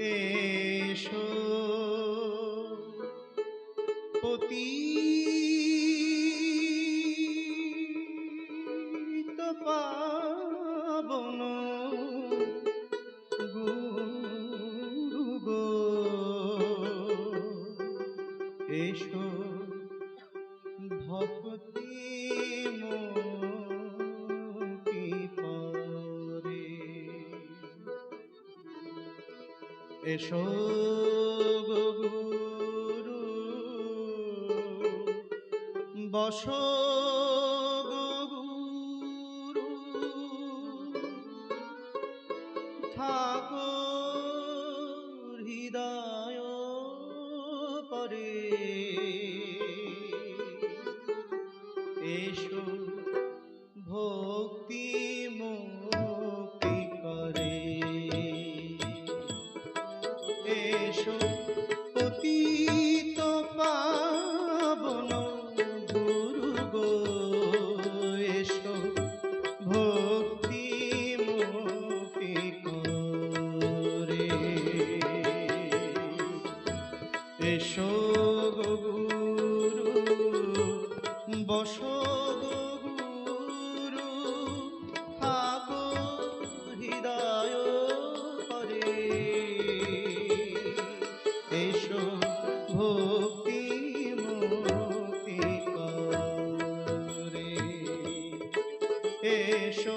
এসো। পতি পাবন গুরু গো। এসো ভক্তি মুক্তি এসো গুরু। বস বস গুরু থাকো হৃদয় করে। এসো ভক্তি মুক্তি করে এসো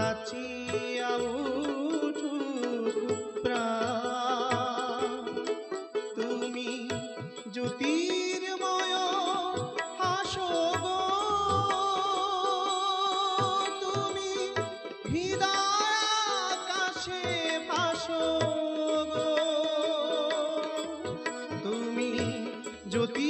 নাচিয়া তুমি জ্যোতির্ময় তুমি তুমি জ্যোতির্ময়